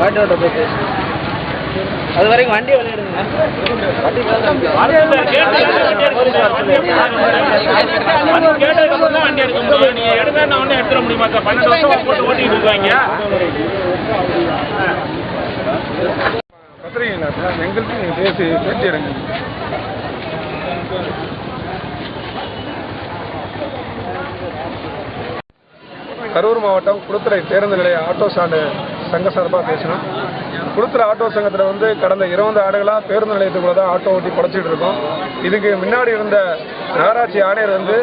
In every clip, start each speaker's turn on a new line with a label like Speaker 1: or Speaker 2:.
Speaker 1: வண்டி ஓட்ட போய் அது வரைக்கும் வண்டி விளையாடுங்க வண்டி
Speaker 2: வண்டி எடுக்க முடியும் நீங்க எடுத்தா நான் வந்து எடுத்துட முடியுமா சார் பன்னெண்டு வருஷம் போட்டு ஓட்டிட்டு இருக்காங்க
Speaker 3: பத்திரிகைங்களா சார் எங்களுக்கு நீங்கள் பேசி பேட்டி எடுங்க கரூர் மாவட்டம் குளத்துறை பேருந்து நிலைய ஆட்டோ ஸ்டாண்டு சங்க சார்பாக பேசணும் கொடுத்துற ஆட்டோ சங்கத்தில் வந்து கடந்த இருபது ஆண்டுகளாக பேருந்து நிலையத்துக்குள்ள தான் ஆட்டோ ஓட்டி படைச்சிட்டு இருக்கோம். இதுக்கு முன்னாடி இருந்த நகராட்சி ஆணையர் வந்து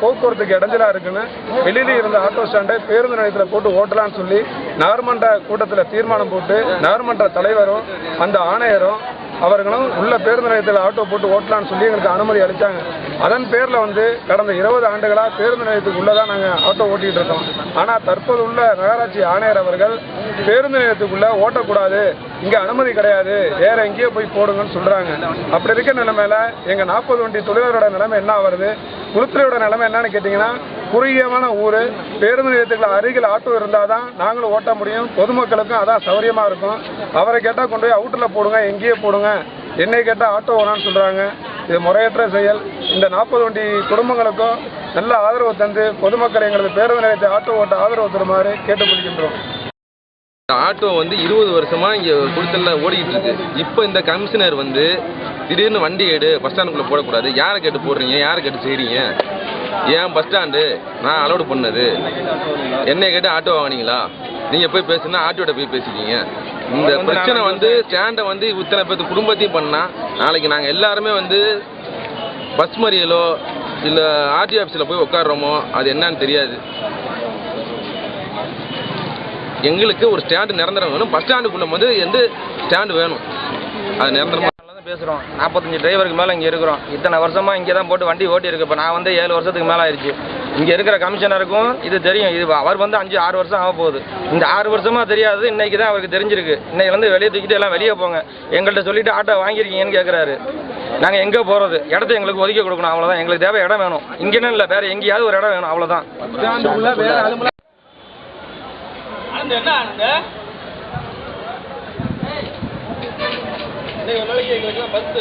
Speaker 3: போக்குவரத்துக்கு இடைஞ்சலாக இருக்குன்னு வெளியில இருந்த ஆட்டோ ஸ்டாண்டை பேருந்து நிலையத்தில் போட்டு ஓட்டலாம்னு சொல்லி நகர்மன்ற கூட்டத்தில் தீர்மானம் போட்டு நகர்மன்ற தலைவரும் அந்த ஆணையரும் அவர்களும் உள்ள பேருந்து நிலையத்தில் ஆட்டோ போட்டு ஓட்டலாம்னு சொல்லி எங்களுக்கு அனுமதி அளித்தாங்க அதன் பேரில் வந்து கடந்த இருபது ஆண்டுகளாக பேருந்து நிலையத்துக்கு உள்ளே தான் நாங்கள் ஆட்டோ ஓட்டிகிட்டு இருக்கோம். ஆனால் தற்போது உள்ள நகராட்சி ஆணையர் அவர்கள் பேருந்து நிலையத்துக்குள்ளே ஓட்டக்கூடாது. இங்கே அனுமதி கிடையாது. வேற எங்கேயோ போய் போடுங்கன்னு சொல்கிறாங்க அப்படி இருக்க நிலைமையில் எங்கள் நாற்பது வண்டி தொழிலாளரோட நிலைமை என்ன வருது குளுத்துறையோட நிலைமை என்னன்னு கேட்டிங்கன்னா குறுகியமான ஊர் பேருந்து நிலையத்துக்குள்ள அருகில் ஆட்டோ இருந்தால் தான் நாங்களும் ஓட்ட முடியும். பொதுமக்களுக்கும் அதான் சௌகரியமாக இருக்கும். அவரை கேட்டால் கொண்டு போய் அவுட்டில் போடுங்க எங்கேயே போடுங்க. என்னை கேட்டால் ஆட்டோ வேணான்னு சொல்கிறாங்க இது முறையற்ற செயல். இந்த நாற்பது வண்டி குடும்பங்களுக்கும் நல்ல ஆதரவு தந்து பொதுமக்கள் எங்களது பேருந்து நிலையத்தை ஆட்டோ ஓட்ட ஆதரவு தருமாறு கேட்டுக்கொள்கின்றோம்.
Speaker 4: ஆட்டோ வந்து இருபது வருஷமா இங்க குடித்தல்ல ஓடிக்கிட்டு இருக்கு. இப்போ இந்த கமிஷனர் வந்து திடீர்னு வண்டி எடு பஸ் ஸ்டாண்டுக்குள்ள போடக்கூடாது. யாரை கேட்டு போடுறீங்க? யாரை கேட்டு செய்றீங்க? ஏன் பஸ் ஸ்டாண்டு நான் அலோடு பண்ணது. என்னை கேட்டு ஆட்டோ வாங்கினீங்களா? நீங்க போய் பேசுனா ஆட்டோட போய் பேசிக்கிங்க. இந்த பிரச்சனை வந்து ஸ்டாண்டை வந்து இத்தனை பேர்த்து குடும்பத்தையும் பண்ணா நாளைக்கு நாங்கள் எல்லாருமே வந்து பஸ் மறியலோ இல்லை ஆர்டி ஆஃபீஸில் போய் உட்காடுறோமோ அது என்னன்னு தெரியாது. எங்களுக்கு ஒரு ஸ்டாண்டு நிரந்தரம் வேணும். பஸ் ஸ்டாண்டுக்குள்ள வந்து எந்த ஸ்டாண்டு வேணும்? அது நிரந்தரமா
Speaker 5: தான் பேசுகிறோம் நாற்பத்தஞ்சு டிரைவருக்கு மேலே இங்கே இருக்கிறோம். இத்தனை வருஷமா இங்கே தான் போட்டு வண்டி ஓட்டி இருக்கு. இப்போ நான் வந்து ஏழு வருஷத்துக்கு மேலே ஆயிடுச்சு இங்கே இருக்கிற கமிஷனருக்கும் இது தெரியும். இது அவர் வந்து அஞ்சு ஆறு வருஷம் ஆக போகுது. இந்த ஆறு வருஷமா தெரியாது. இன்னைக்கு தான் அவருக்கு தெரிஞ்சிருக்கு. இன்னைக்கு வந்து வெளியே தூக்கிட்டு எல்லாம் வெளியே போங்க. எங்கள்கிட்ட சொல்லிட்டு ஆட்டோ வாங்கியிருக்கீங்கன்னு கேட்குறாரு நாங்கள் எங்கே போகிறது இடத்த எங்களுக்கு ஒதுக்கி கொடுக்கணும். அவ்வளோதான் எங்களுக்கு தேவை இடம் வேணும். இங்கேன்னு இல்லை. வேறு எங்கேயாவது ஒரு இடம் வேணும். அவ்வளோதான்
Speaker 2: ஆனந்த் என்ன ஆனந்த் ஒரு நாளைக்கு பத்து.